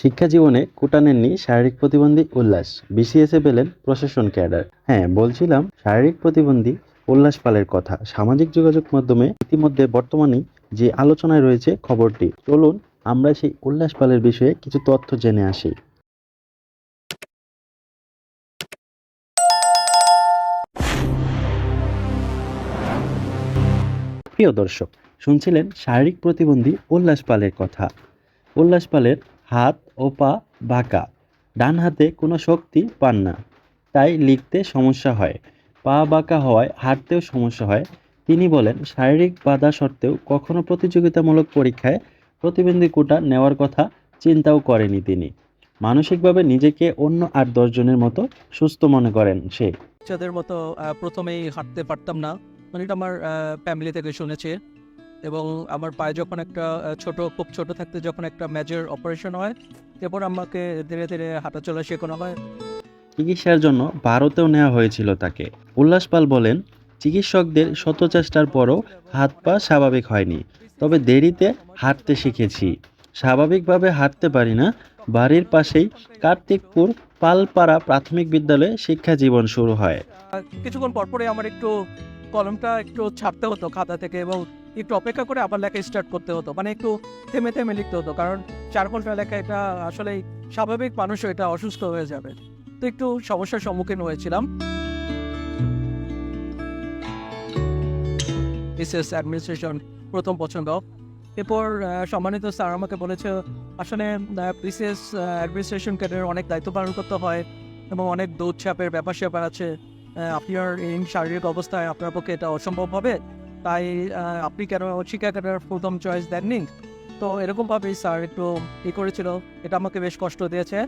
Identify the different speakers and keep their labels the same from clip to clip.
Speaker 1: শিক্ষা জীবনে কোটা নেননি শারীরিক প্রতিবন্ধী উল্লাস বিসিএসে পেলেন প্রশাসন ক্যাডার। হ্যাঁ বলছিলাম শারীরিক প্রতিবন্ধী উল্লাস পালের কথা। সামাজিক যোগাযোগ মাধ্যমে ইতিমধ্যে বর্তমানে যে আলোচনায় রয়েছে খবরটি, চলুন আমরা সেই উল্লাস পালের বিষয়ে কিছু তথ্য জেনে আসি। প্রিয় দর্শক, শুনছিলেন শারীরিক প্রতিবন্ধী উল্লাস পালের কথা। উল্লাস পালের হাত ও পা বাঁকা। ডান হাতে কোনো শক্তি পান না। তাই লিখতে সমস্যা হয়। পা বাঁকা হওয়ায় হাঁটতেও সমস্যা হয়। তিনি বলেন, শারীরিক বাধা সত্ত্বেও কখনো প্রতিযোগিতামূলক পরীক্ষায় প্রতিবন্ধী কোটা নেওয়ার কথা চিন্তাও করেনি তিনি। মানসিকভাবে নিজেকে অন্য আট দশজনের মতো সুস্থ মনে করেন সে।
Speaker 2: বাচ্চাদের মতো প্রথমেই হাঁটতে পারতাম না। মানে এটা আমার ফ্যামিলি থেকে শুনেছি। এবং আমার পায়ে যখন একটা ছোট খুব ছোট থাকতে যখন একটা মেজর অপারেশন হয় এরপর আমাকে ধীরে ধীরে হাঁটা চলা শেখানো হয়।
Speaker 1: চিকিৎসার জন্য ভারতেও নেওয়া হয়েছিল তাকে। উল্লাস পাল বলেন চিকিৎসকদের শত চেষ্টার পরও হাত পা স্বাভাবিক হয়নি তবে দেরিতে হাঁটতে শিখেছি। স্বাভাবিকভাবে হাঁটতে পারি না বাড়ির পাশেই কার্তিকপুর পালপাড়া প্রাথমিক বিদ্যালয়ে শিক্ষা জীবন শুরু হয়।
Speaker 2: কিছুক্ষণ পরপরে আমার একটু কলমটা একটু ছাড়তে হতো খাতা থেকে এবং একটু অপেক্ষা করে আবার লেখা স্টার্ট করতে হতো। মানে একটু থেমে থেমে লিখতে হতো, কারণ চার ঘণ্টা লেখা এটা আসলে স্বাভাবিক মানুষও এটা অসুস্থ হয়ে যাবে। তো একটু সমস্যার সম্মুখীন হয়েছিলাম। বিসিএস অ্যাডমিনিস্ট্রেশন প্রথম পছন্দ। এরপর সম্মানিত স্যার আমাকে বলেছে, আসলে বিসিএস অ্যাডমিনিস্ট্রেশন ক্যাডার অনেক দায়িত্ব পালন করতে হয় এবং অনেক দৌড় চাপের ব্যাপার স্যাপার আছে আপনার এই শারীরিক অবস্থায় আপনার পক্ষে এটা অসম্ভব হবে। তাই আপনি কেন শিক্ষা ক্যাডার প্রথম চয়েস দেননি? তো এরকমভাবেই স্যার একটু ই করেছিল, এটা আমাকে বেশ কষ্ট দিয়েছে।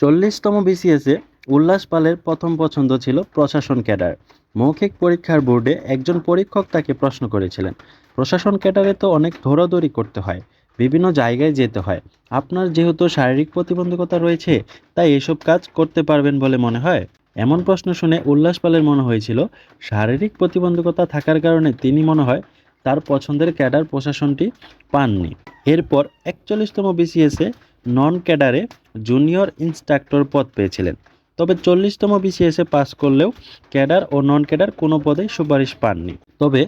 Speaker 1: চল্লিশতম বিসিএসে উল্লাস পালের প্রথম পছন্দ ছিল প্রশাসন ক্যাডার। মৌখিক পরীক্ষার বোর্ডে একজন পরীক্ষক তাকে প্রশ্ন করেছিলেন, প্রশাসন ক্যাডারে তো অনেক ধরাধরি করতে হয়, বিভিন্ন জায়গায় যেতে হয়। আপনার যেহেতু শারীরিক প্রতিবন্ধকতা রয়েছে, তাই এসব কাজ করতে পারবেন বলে মনে হয়? এমন প্রশ্ন শুনে উল্লাস পালের মনে হয়েছিল, শারীরিক প্রতিবন্ধকতা থাকার কারণে তিনি মনে হয় তার পছন্দের ক্যাডার প্রশাসনটি পাননি। এরপর একচল্লিশতম বিসিএসে নন ক্যাডারে জুনিয়র ইন্সট্রাক্টর পদ পেয়েছিলেন। তবে চল্লিশতম বিসিএসে পাস করলেও ক্যাডার ও নন ক্যাডার কোনো পদে সুপারিশ পাননি। তবে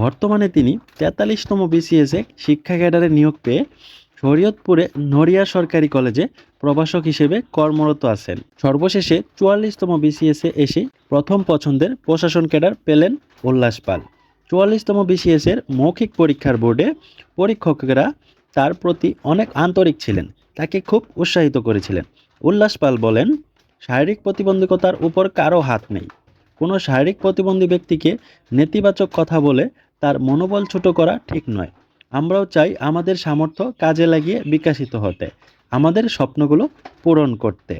Speaker 1: বর্তমানে তিনি তেতাল্লিশতম বিসিএসে শিক্ষা ক্যাডারে নিয়োগ পেয়ে শরীয়তপুরে নড়িয়া সরকারি কলেজে প্রভাষক হিসেবে কর্মরত আছেন। সর্বশেষে চুয়াল্লিশতম বিসিএসে এসে প্রথম পছন্দের প্রশাসন ক্যাডার পেলেন উল্লাস পাল। চুয়াল্লিশতম বিসিএসের মৌখিক পরীক্ষার বোর্ডে পরীক্ষকেরা তার প্রতি অনেক আন্তরিক ছিলেন, তাকে খুব উৎসাহিত করেছিলেন। উল্লাস পাল বলেন, শারীরিক প্রতিবন্ধকতার উপর কারও হাত নেই। কোনো শারীরিক প্রতিবন্ধী ব্যক্তিকে নেতিবাচক কথা বলে তার মনোবল ছোট করা ঠিক নয়। আমরাও চাই আমাদের সামর্থ্য কাজে লাগিয়ে বিকাশিত হতে, আমাদের স্বপ্নগুলো পূরণ করতে।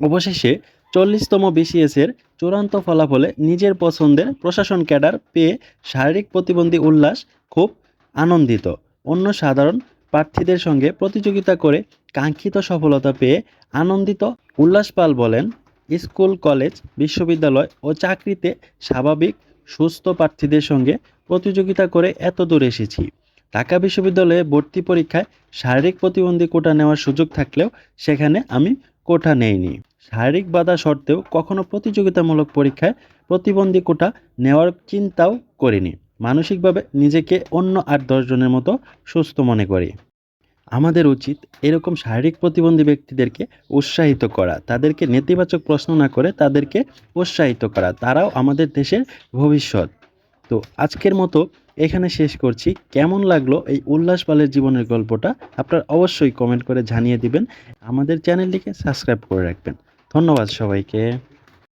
Speaker 1: অবশেষে চল্লিশতম বিসিএসের চূড়ান্ত ফলাফলে নিজের পছন্দের প্রশাসন ক্যাডার পেয়ে শারীরিক প্রতিবন্ধী উল্লাস খুব আনন্দিত। অন্য সাধারণ প্রার্থীদের সঙ্গে প্রতিযোগিতা করে কাঙ্ক্ষিত সফলতা পেয়ে আনন্দিত উল্লাস পাল বলেন স্কুল, কলেজ, বিশ্ববিদ্যালয় ও চাকরিতে স্বাভাবিক সুস্থ প্রার্থীদের সঙ্গে প্রতিযোগিতা করে এত দূর এসেছি। ঢাকা বিশ্ববিদ্যালয়ে ভর্তি পরীক্ষায় শারীরিক প্রতিবন্ধী কোটা নেওয়ার সুযোগ থাকলেও সেখানে আমি কোটা নেইনি। শারীরিক বাধা সত্ত্বেও কখনো প্রতিযোগিতামূলক পরীক্ষায় প্রতিবন্ধী কোটা নেওয়ার চিন্তাও করিনি। মানসিকভাবে নিজেকে অন্য আট দশজনের মতো সুস্থ মনে করি। আমাদের উচিত এরকম শারীরিক প্রতিবন্ধী ব্যক্তিদেরকে উৎসাহিত করা, তাদেরকে নেতিবাচক প্রশ্ন না করে তাদেরকে উৎসাহিত করা, তারাও আমাদের দেশের ভবিষ্যৎ। তো আজকের মতো এখানে শেষ করছি। কেমন লাগল এই উল্লাস পালের জীবনের গল্পটা? আপনার অবশ্যই কমেন্ট করে জানিয়ে দিবেন। আমাদের চ্যানেলটিকে সাবস্ক্রাইব করে রাখবেন। ধন্যবাদ সবাইকে।